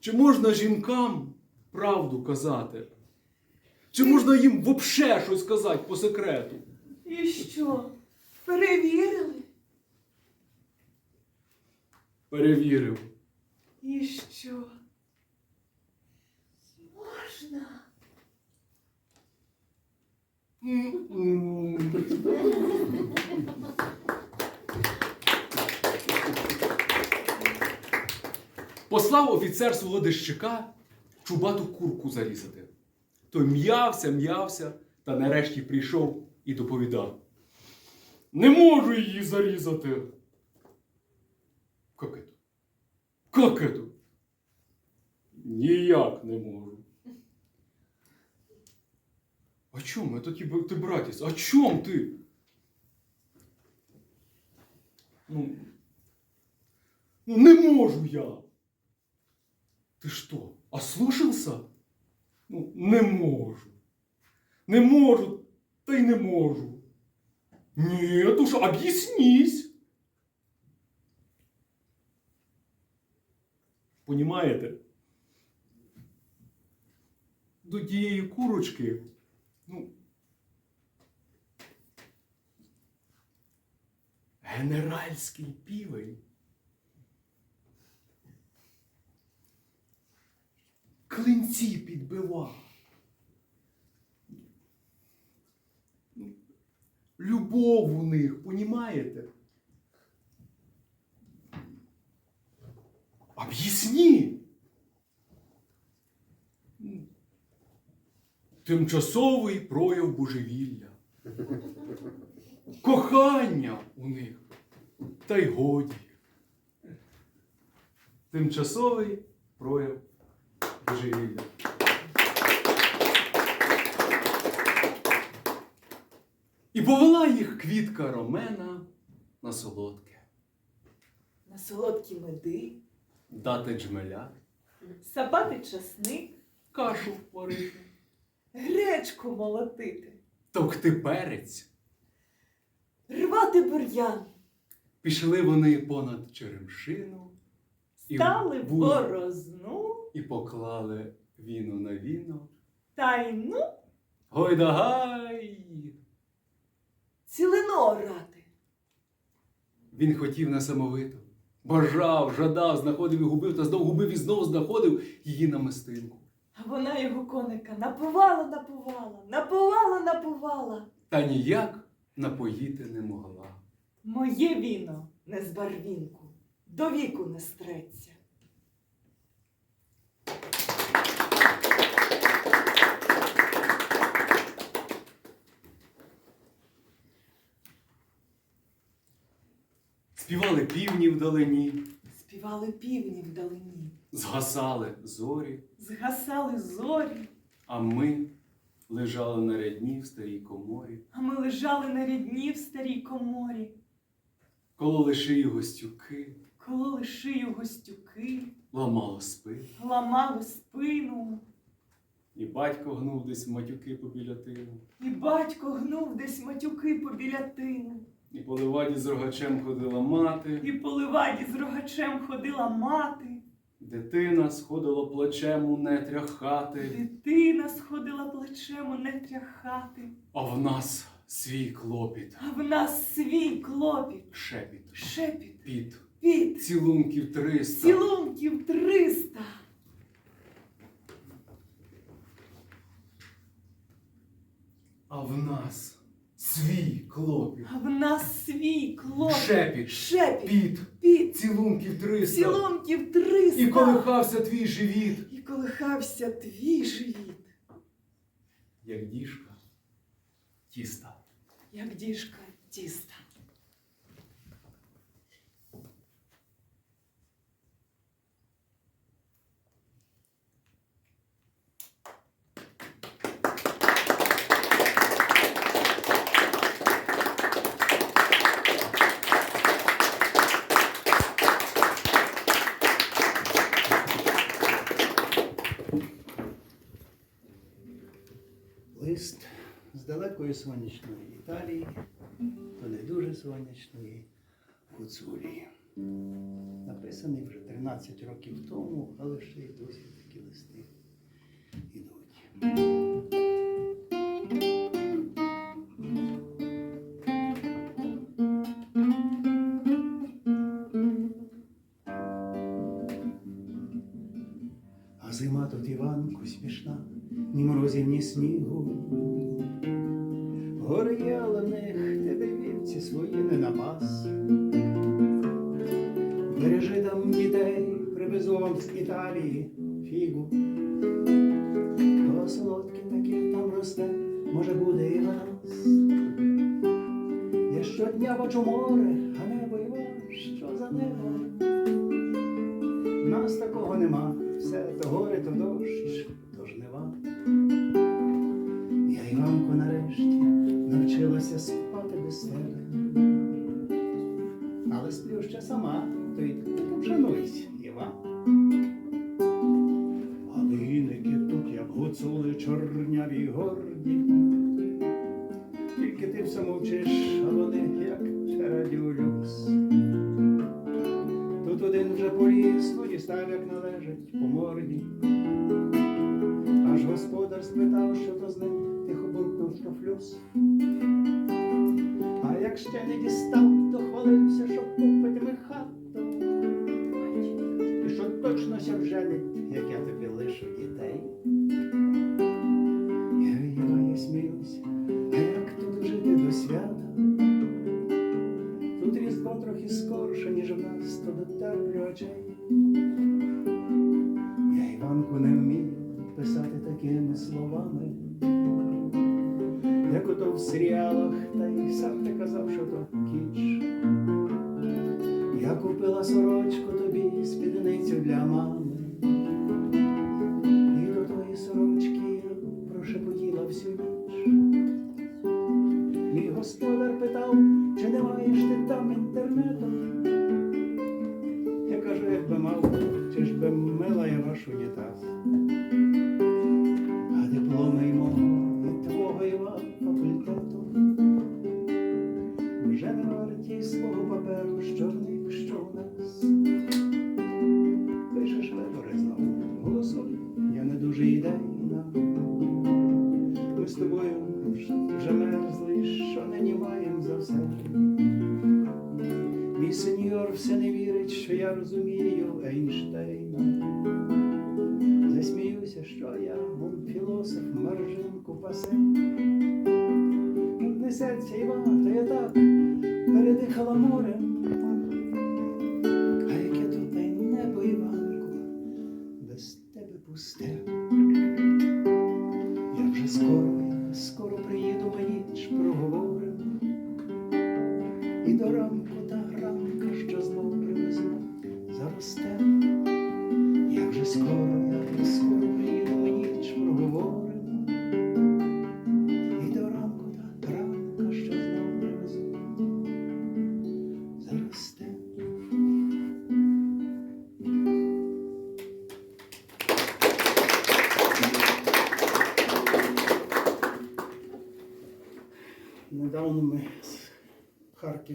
Чи можна жінкам правду казати? Чи можна їм вообще щось казати по секрету? І що? Перевірили? Перевірив. І що? Можна? Послав офіцер свого дещика чубату курку зарізати. Той м'явся, м'явся, та нарешті прийшов і доповідав. Не можу її зарізати. Как это? Как это? Ніяк не можу. О чому? Это ти, ти братець, о чому ти? Ну, ну не можу я. Ты что, ослушался? Ну, не можу. Не можу, та й не можу. Нет уж, об'яснись. Понімаєте? До тієї курочки, ну. Генеральський півень. Клинці підбивав. Любов у них, понімаєте? Об'ясні. Тимчасовий прояв божевілля. Кохання у них. Та й годі. Тимчасовий прояв божевілля. І повела їх квітка Ромена на солодке, На солодкі меди, дати джмеля, сапати часник, кашу варити, гречку молотити, товкти перець. рвати бур'ян, Пішли вони понад черемшину стали борозну, і поклали віно на віно. та й ну Гойдагай! цілино орати. Він хотів несамовито. Бажав, жадав, знаходив і губив, та знов губив і знов знаходив її намистинку. А вона його коника напувала, напувала, напувала, напувала. Та ніяк напоїти не могла. Моє віно не з барвінку, до віку не стреться. Співали півні вдалині, Співали півні вдалині, згасали зорі, згасали зорі, а ми лежали на рядні в старій коморі, а ми лежали на рідні в старій коморі, кололи шиї гостюки, кололи шию гостюки, ламало спину, ламали спину, і батько гнув десь матюки побіля тину, і батько гнув десь матюки побіля тину, і по ливаді з рогачем ходила мати, і по ливаді з рогачем ходила мати, дитина сходила плечем у нетрях хати, дитина сходила плечем у нетрях хати, а в нас свій клопіт, а в нас свій клопіт, шепіт, шепіт, піт, піт, цілунків триста. цілунків триста. А в нас свій клопіт, А в нас свій шепіт, шепіт, піт, піт, цілунків триста. цілунків триста. І колихався твій живіт, І колихався твій живіт, як діжка тіста. як діжка тіста. Сонячної Італії до не дуже сонячної Гуцулії. Написаний вже 13 років тому, але ще й досі такі листи ідуть. А зима тут Іванку смішна, ні морозів, ні снігу. Гори є, але в них тебе вівці свої не напас. Бережи там дітей, привезу вам з Італії фігу. То солодке таке там росте, може буде і нас. Я щодня бачу море, а небо Іван, що за небо? Нас такого нема, все то гори, то дощ, навчилася спати без тебе. Але сплю ще сама, то й ти вшануйся, Іван. Галиники тут, як гуцули чорняві горді. Тільки ти все мовчиш, а вони як радіолюкс. Тут один вже поліз, ну дістав, як належить, по морді. Аж господар спитав, що то з ним, тихо буркнув, що флюс. А як ще не дістав, то хвалився, що купитиме хату. І що точно ся вженить, як я тобі лишу дітей. Я сміюся, а як тут жити до свята? Тут різдво трохи скорше, ніж в нас, то до очей. Я Іванку не вмію писати такими словами, як ото в серіалах, та й сам ти казав, що то кіч. Я купила сорочку тобі, спідницю для мами. Маржинку пасе. Як несеться Іван, то я так передихала морем.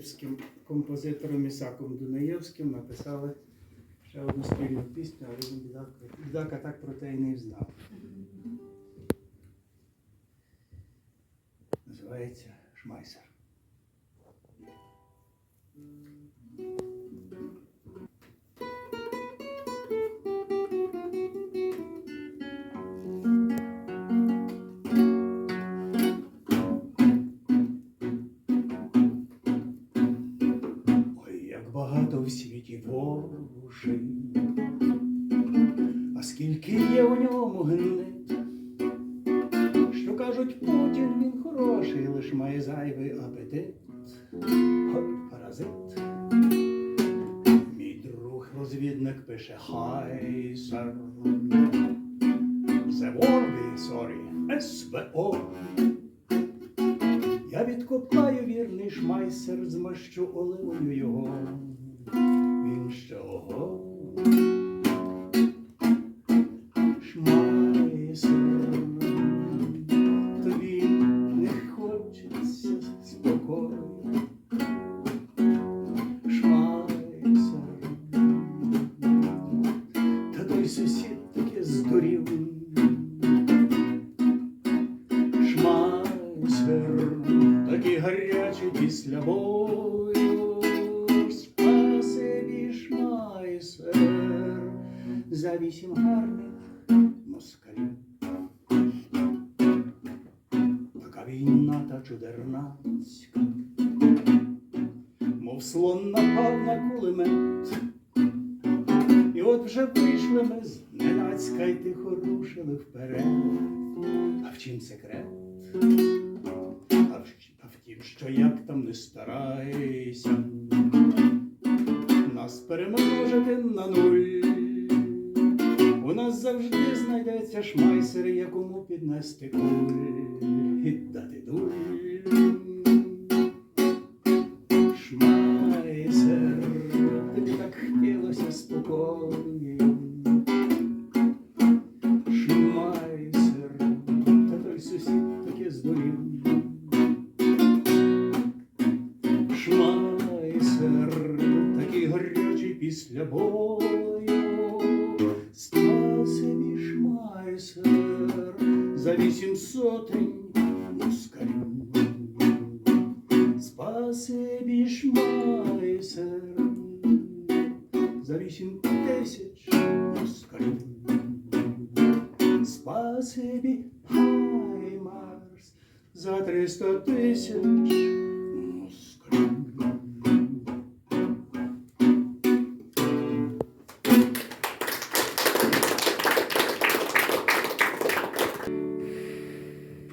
Харківським композитором Ісаком Дунаєвським написали ще одну спільну пісню, але він бідака, бідака так про те й не знав. Називається Шмайсер. В світі а скільки є у ньому гнит, що кажуть, Путін він хороший, лиш має зайвий апетит. Ой, паразит. Мій друг розвідник пише Хай сер. The World, sorry, СВО. Я відкопаю вірний шмайсер, змащу оливою його. Він на кулемет. І от вже вийшли ми з ненацька й тихо рушили вперед. А в чим секрет? А в, а в тім, що як там не старайся, нас перемножити на нуль. У нас завжди знайдеться шмайсер, якому піднести куль і дати дуль. Texas, Ogoiê. Спасибі Хаймарс за триста тисяч.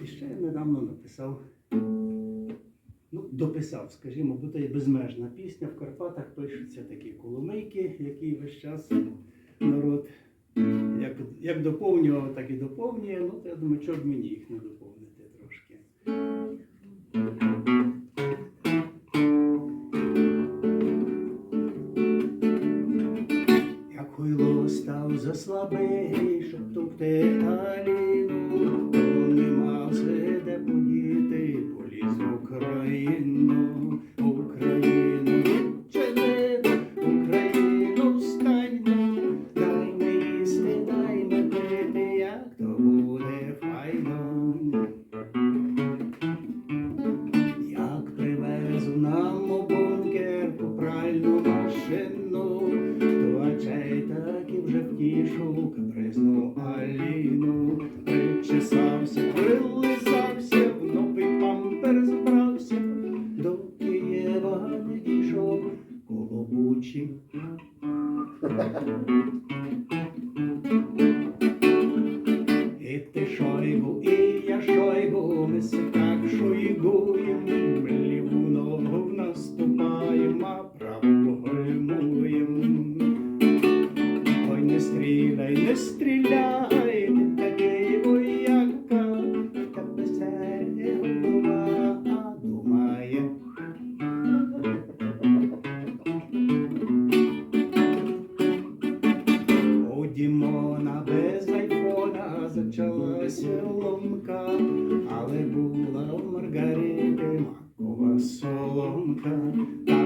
І ще я недавно написав, ну, дописав, скажімо, бо то є безмежна пісня. В Карпатах пишуться такі коломийки, які весь час народ як, як доповнював, так і доповнює. Ну, то я думаю, чого б мені їх не доповнити трошки. Як хуйло став за слабий, щоб тупти Аліну, і я шойгу, ми се так шойгуєм, time.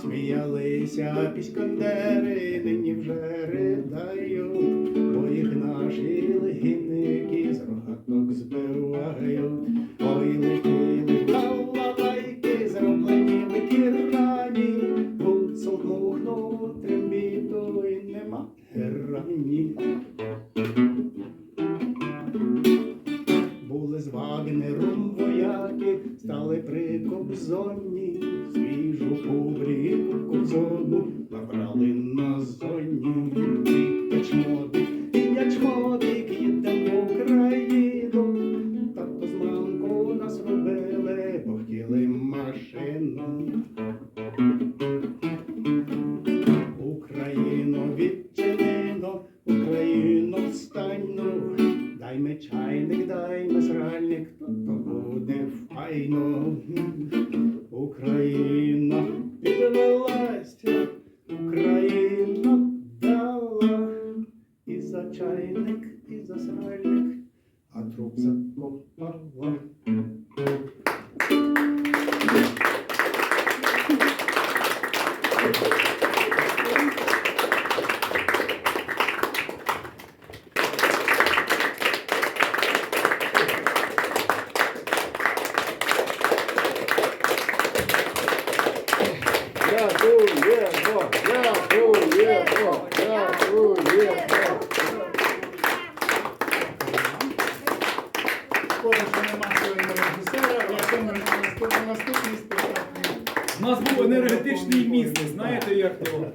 Сміялися піскандери, при свіжу публіку Кобзону Шкода, що нема сьогодні режисера, я думаю, що наступний наступний спектакль. У нас був енергетичний міст, знаєте, як то Ми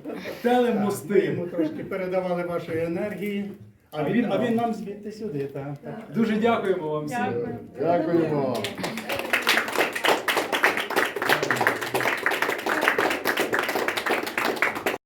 телемости. йому трошки передавали вашої енергії, а він, а нам. він нам звідти сюди. Так. Дуже дякуємо вам всім. Дякую. Дякуємо.